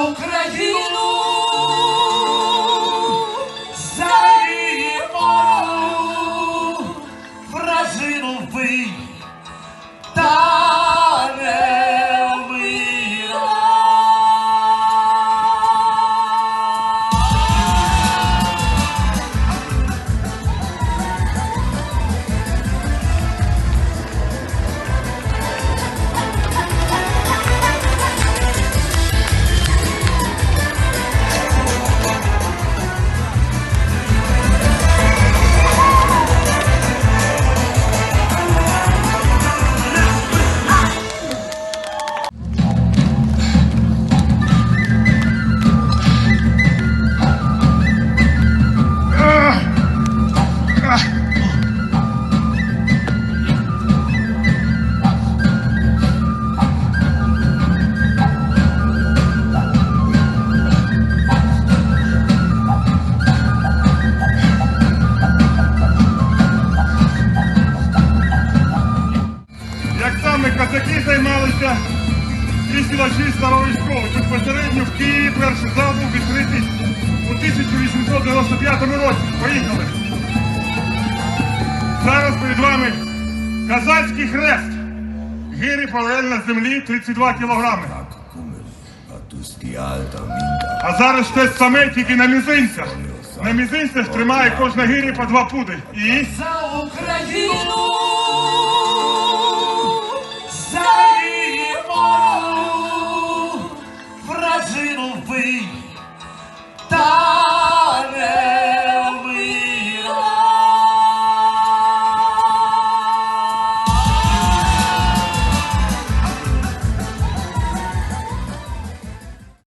Україну, козаки займалися і сілачі старої школи. Безпосередньо в Києві перший зал був відкритий у 1895 році. Поїхали. Зараз перед вами казацький хрест. Гири паралельно землі 32 кілограми. А зараз щось саме тільки на мізинцях. На мізинцях тримає кожна гирі по два пуди. І little feet.